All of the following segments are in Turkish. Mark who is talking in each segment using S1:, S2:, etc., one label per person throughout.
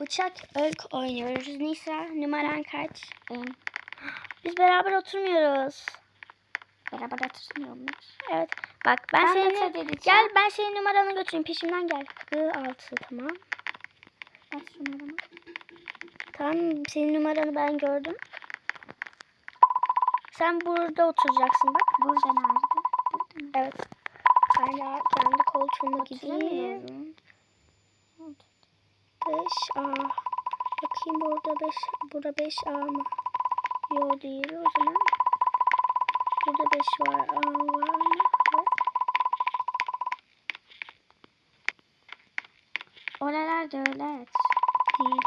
S1: Bıçak ırk oynuyoruz. Nisa numaran kaç? Biz beraber oturmuyoruz.
S2: beraber atışmıyor muyuz?
S1: Evet. Bak ben,
S2: Ben
S1: senin gel ben senin numaranı götüreyim peşimden gel. G6 tamam.
S2: Şu numaramı.
S1: Tamam senin numaranı ben gördüm. Sen burada oturacaksın bak.
S2: Burada nerede? Burada mı?
S1: Evet. Ben de kendi koltuğuma gideyim.
S2: Oturamıyorum.
S1: 5A. Bakayım burada 5 burada 5A mı? Yok değil o zaman. Burada 5 var. A var mı? Yok.
S2: Oralar da öyle evet.
S1: Değil.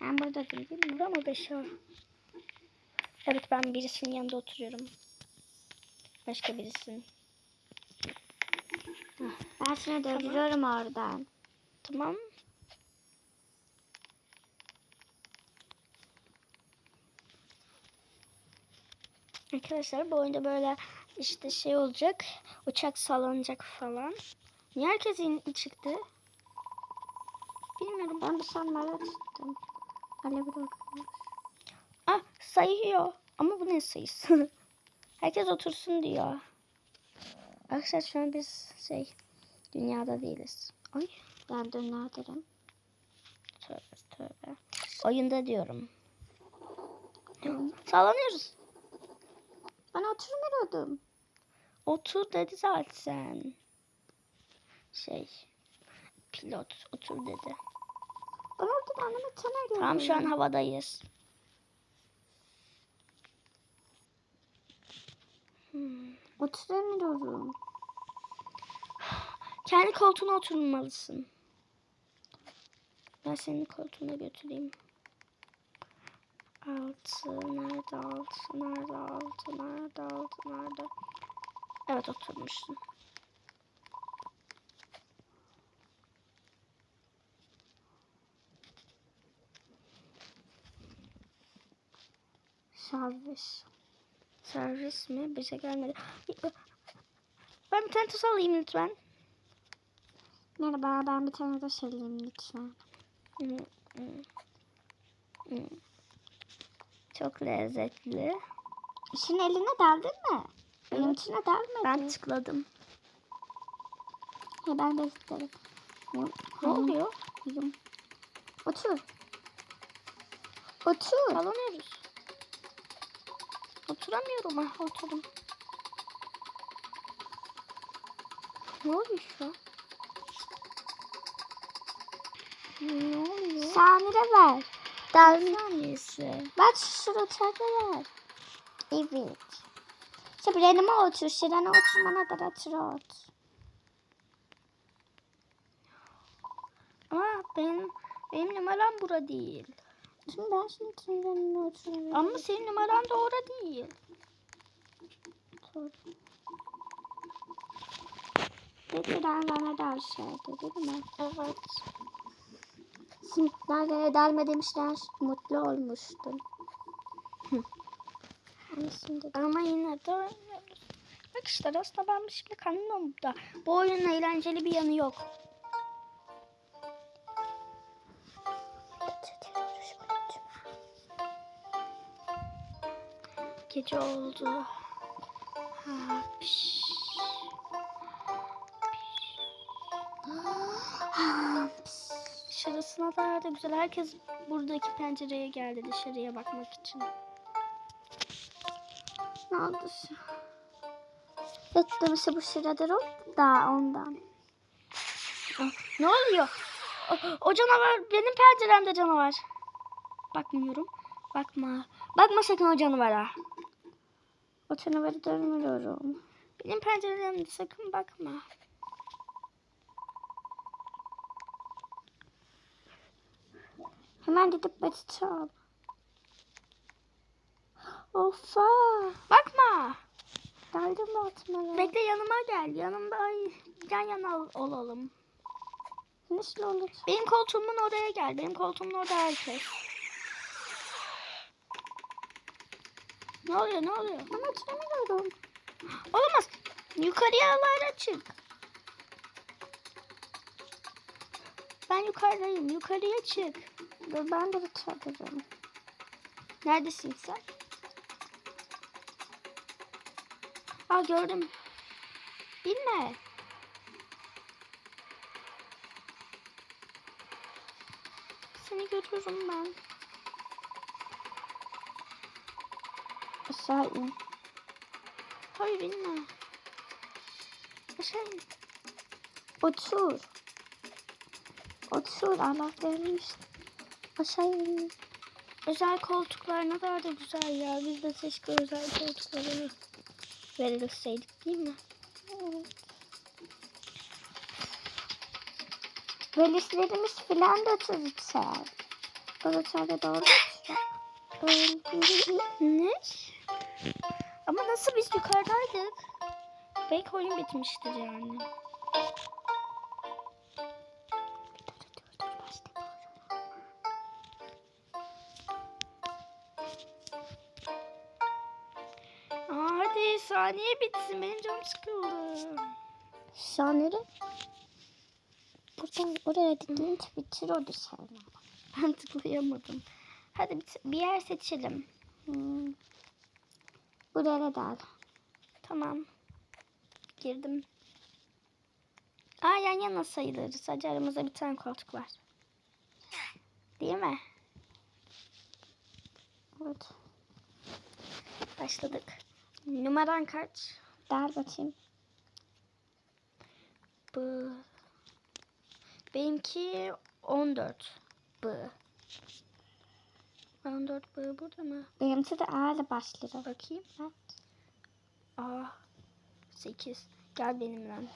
S2: Ben burada değil mi?
S1: Burada mı 5A? Evet ben birisinin yanında oturuyorum. Başka birisinin.
S2: Ben seni dövüyorum oradan.
S1: Tamam. Arkadaşlar bu oyunda böyle işte şey olacak. Uçak sallanacak falan. Niye herkes çıktı? Bilmiyorum.
S2: Ben bir sanmaya çıktım. Alev.
S1: Ah sayıyor. Ama bu ne sayısı? herkes otursun diyor. Arkadaşlar şu an biz şey dünyada değiliz. Ay
S2: Ben dönerim.
S1: tövbe tövbe. Oyunda diyorum. Sallanıyoruz.
S2: Ben oturmuyordum.
S1: Otur dedi zaten. Şey pilot otur dedi.
S2: Ben oradan anneme tane gördüm.
S1: Tamam şu an havadayız. Hmm.
S2: Oturamıyorum.
S1: Kendi koltuğuna oturmalısın. Ben senin koltuğuna götüreyim. Altı, nerede altı, nerede altı, nerede altı, nerede? Evet oturmuşsun.
S2: Servis.
S1: Servis mi? Bize gelmedi. Ben bir tane tuz alayım lütfen.
S2: Merhaba ben bir tane de söyleyeyim lütfen.
S1: Çok lezzetli.
S2: İşin eline daldın mı? Benim
S1: Evet.
S2: içine dalmadın.
S1: Ben tıkladım.
S2: He, ben de isterim.
S1: Ne oluyor?
S2: Otur. Otur.
S1: Sallanıyoruz. Oturamıyorum. Ah oturdum. Ne oluyor şu an? Ne oluyor?
S2: Samire ver. Dal.
S1: saniyesi.
S2: Bak şu suratına ver. Evet. İşte yanıma otur. Şirana oturmana da otur otur.
S1: Ama benim benim numaram bura değil.
S2: Şimdi ben şimdi senin oturuyorum.
S1: Ama senin numaran da orada değil.
S2: Otur. Peki bana da aşağıda değil mi?
S1: Evet.
S2: Dalga'ya dalma demişler. Mutlu olmuştum. Ama şimdi
S1: Ama yine de oynuyoruz. Bak işte aslında ben şimdi kanımda da bu oyunun eğlenceli bir yanı yok. Gece oldu. Ha, piş. Dışarısına da da güzel. Herkes buradaki pencereye geldi dışarıya bakmak için.
S2: ne oldu şu? Beklemişe bu şiradır o da ondan.
S1: Ne oluyor? O, o canavar benim penceremde canavar. Bakmıyorum. Bakma. Bakma sakın o canavara.
S2: O canavarı dönmüyorum.
S1: Benim penceremde sakın bakma.
S2: Hemen gidip batacağım. Ofa.
S1: Bakma.
S2: Daldım mı atmaya?
S1: Bekle yanıma gel. Yanımda ay, yan yana ol- olalım.
S2: Nasıl olur?
S1: Benim koltuğumun oraya gel. Benim koltuğumun orada herkes. Ne oluyor ne oluyor?
S2: Ama oturamıyorum.
S1: Olamaz. Yukarıya çık. Ben yukarıdayım. Yukarıya çık.
S2: Dur ben de çadırım.
S1: Neredesin sen? Aa gördüm. Binme. Seni görüyorum ben.
S2: Aşağı in.
S1: Hayır binme. Aşağı in.
S2: Otur. Otur Allah vermiş. Aşağı in.
S1: Özel koltuklar ne kadar da güzel ya. Biz de keşke özel koltukları verilseydik değil mi?
S2: Evet. Valizlerimiz filan da oturacak. Oturacak doğru.
S1: Ne? Ama nasıl biz yukarıdaydık? Belki oyun bitmiştir yani. Aa, hadi saniye bitsin. Benim canım sıkıldı.
S2: Sanırım buradan oraya gidince bitir o dışarı.
S1: Ben tıklayamadım. Hadi bir, bir yer seçelim.
S2: Hmm. Buraya da al.
S1: Tamam. Girdim. Aa yan yana sayılırız. Sadece aramızda bir tane koltuk var. Değil mi?
S2: Evet.
S1: Başladık. Numaran kaç?
S2: Ver bakayım.
S1: Bu. Benimki 14. Bu. 14 bu burada mı?
S2: Benimki de ağır başlıyor.
S1: Bakayım. Aa. 8. Gel benimle.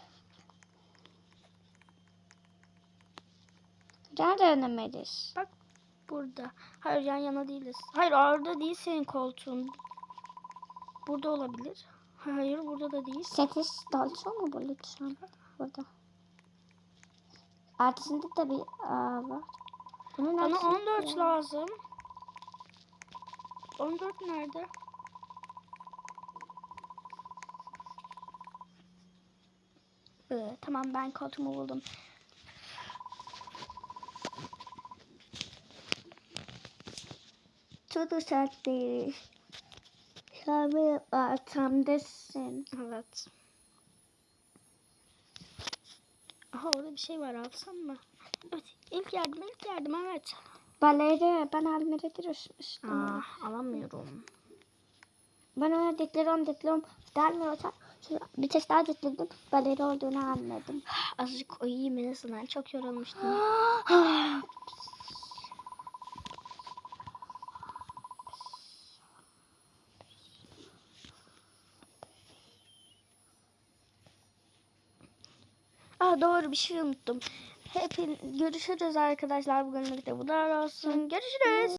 S2: Nerede önemlidir?
S1: Bak burada. Hayır yan yana değiliz. Hayır orada değil senin koltuğun. Burada olabilir. Hayır burada da değil.
S2: Sekiz dolço mu bu lütfen? Burada. Artısında da bir ağ var. Bunun
S1: Bana
S2: hepsi-
S1: 14 lazım. 14 nerede? Ee, tamam ben koltuğumu buldum.
S2: Çok uzak değil. Şöyle ortamdasın.
S1: Evet. Aha orada bir şey var alsam mı? Evet ilk yardım ilk yardım evet.
S2: Baleri ben almaya düşmüştüm.
S1: Ah alamıyorum.
S2: Ben ona dekliyorum dekliyorum. Gelmiyorsa bir çeşit daha dekledim. Baleri olduğunu anladım.
S1: Azıcık uyuyayım en azından çok yorulmuştum. Aa doğru bir şey unuttum. Hepin görüşürüz arkadaşlar. Bugünlük de bu kadar olsun. Görüşürüz.